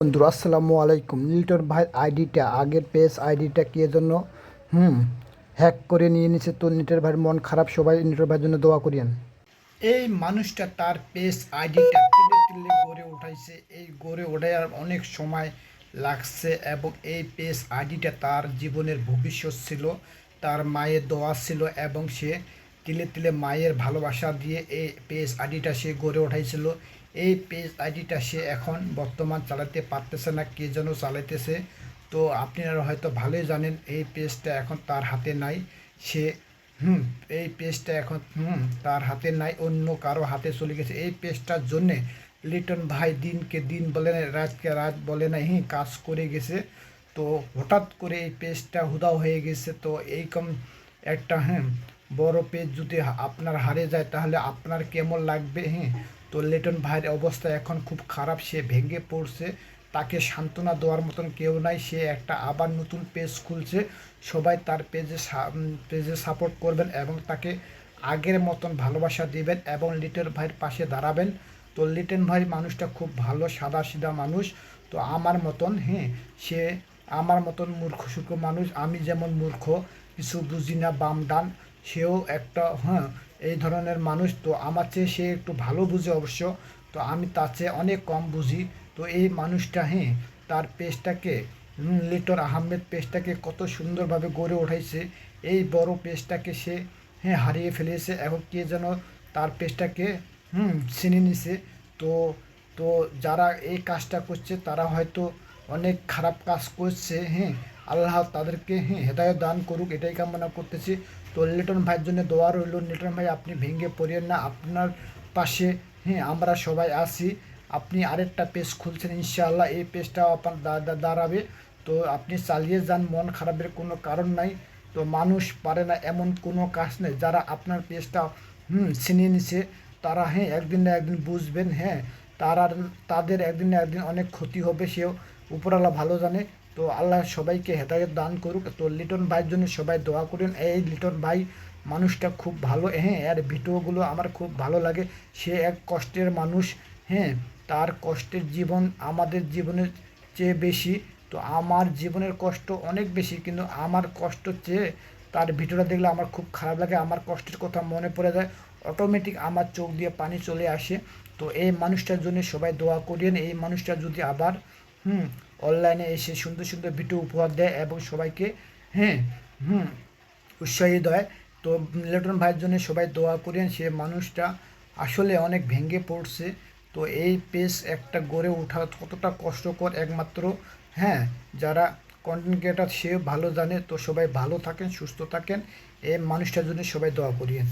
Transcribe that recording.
বন্ধুরা আসসালামু আলাইকুম। লিটন ভাইয়ের আইডিটা, আগের পেজ আইডিটা কে জন্য? হুম হ্যাক করে নিয়ে নিছে তো নিটের ভাইয়ের মন খারাপ। সবাই নিটের ভাইয়ের জন্য দোয়া করিয়েন। এই মানুষটা তার পেজ আইডিটা তিলে তিলে গড়ে উঠাইছে। এই গড়ে ওঠার অনেক সময় লাগছে এবং এই পেজ আইডিটা তার জীবনের ভবিষ্যৎ ছিল, তার মায়ের দোয়া ছিল এবং সে তিলে তিলে মায়ের ভালোবাসা দিয়ে এই পেজ আইডিটা সে গড়ে উঠাইছিল। এই পেজ আইডিটা সে এখন বর্তমান চালাতে পারতেছে না, কে যেন চালাইতেছে। তো আপনারা হয়তো ভালোই জানেন, এই পেজটা এখন তার হাতে নাই। সে, হুম, এই পেজটা এখন, হুম, তার হাতে নাই, অন্য কারও হাতে চলে গেছে। এই পেজটার জন্যে লিটন ভাই দিনকে দিন বলে না রাতকে রাত বলে না হি, কাজ করে গেছে। তো হঠাৎ করে এই পেজটা হুদাও হয়ে গেছে। তো এইরকম একটা হ্যাঁ বড় পেজ যদি আপনার হারে যায়, তাহলে আপনার কেমন লাগবে হ্যাঁ? তো লিটন ভাইয়ের অবস্থা এখন খুব খারাপ, সে ভেঙে পড়ছে। তাকে সান্ত্বনা দেওয়ার মতন কেউ নাই, সে একটা আবার নতুন পেজ খুলছে। সবাই তার পেজে পেজে সাপোর্ট করবেন এবং তাকে আগের মতন ভালোবাসা দিবেন এবং লিটন ভাইয়ের পাশে দাঁড়াবেন। তো লিটন ভাই মানুষটা খুব ভালো, সাদা সিধা মানুষ। তো আমার মতন হ্যাঁ সে আমার মতন মূর্খ সূর্খ মানুষ। আমি যেমন মূর্খ, কিছু বুঝি না বাম ডান সেও একটা হ্যাঁ এই ধরনের মানুষ। তো আমার চেয়ে সে একটু ভালো বুঝে অবশ্য। তো আমি তার চেয়ে অনেক কম বুঝি। তো এই মানুষটা হ্যাঁ তার পেজটাকে লিটন আহমেদ পেজটাকে কত সুন্দরভাবে গড়ে উঠাইছে এই বড় পেজটাকে সে হ্যাঁ হারিয়ে ফেলেছে এখন কে যেন তার পেজটাকে, হুম ছিনে নিছে। তো তো যারা এই কাজটা করছে, তারা হয়তো অনেক খারাপ কাজ করছে হ্যাঁ। আল্লাহ তাদেরকে হ্যাঁ হেদায়ত দান করুক, এটাই কামনা করতেছি। তো লিটন ভাইয়ের জন্য দোয়া রইল। লিটন ভাই, আপনি ভেঙে পড়েন না। আপনার পাশে হ্যাঁ আমরা সবাই আছি। আপনি আরেকটা পেজ খুলছেন, ইনশাআল্লাহ। এই পেজটাও আপনার দাঁড়াবে। তো আপনি চালিয়ে যান, মন খারাপের কোনো কারণ নাই। তো মানুষ পারে না এমন কোনো কাজ নেই। যারা আপনার পেজটা হুম, ছিনিয়ে নিছে, তারা হ্যাঁ একদিন না একদিন বুঝবেন হ্যাঁ। তারা তাদের একদিন না একদিন অনেক ক্ষতি হবে, সেও উপরওয়ালা ভালো জানে। তো আল্লাহ সবাইকে হেদায়ত দান করুক। তো লিটন ভাইয়ের জন্য সবাই দোয়া করেন। এই লিটন ভাই মানুষটা খুব ভালো। হ্যাঁ এর ভিডিওগুলো আমার খুব ভালো লাগে। সে এক কষ্টের মানুষ। হ্যাঁ তার কষ্টের জীবন আমাদের জীবনের চেয়ে বেশি। তো আমার জীবনের কষ্ট অনেক বেশি, কিন্তু আমার কষ্ট চেয়ে তার ভিডিওটা দেখলে আমার খুব খারাপ লাগে। আমার কষ্টের কথা মনে পড়ে যায়। অটোমেটিক আমার চোখ দিয়ে পানি চলে আসে। তো এই মানুষটার জন্য সবাই দোয়া করিয়েন এই মানুষটা যদি আবার, হুম অনলাইনে এসে সুন্দর সুন্দর ভিডিও উপহার দেয় এবং সবাইকে হ্যাঁ হুম, উৎসাহিত হয় তো লিটন ভাইয়ের জন্য সবাই দোয়া করেন, সে মানুষটা আসলে অনেক ভেঙে পড়ছে। তো এই পেজ একটা গড়ে ওঠা কতটা কষ্টকর একমাত্র হ্যাঁ যারা কন্টেন্ট ক্রিয়েটার সে ভালো জানে। তো সবাই ভালো থাকেন, সুস্থ থাকেন। এই মানুষটার জন্য সবাই দোয়া করিয়েন।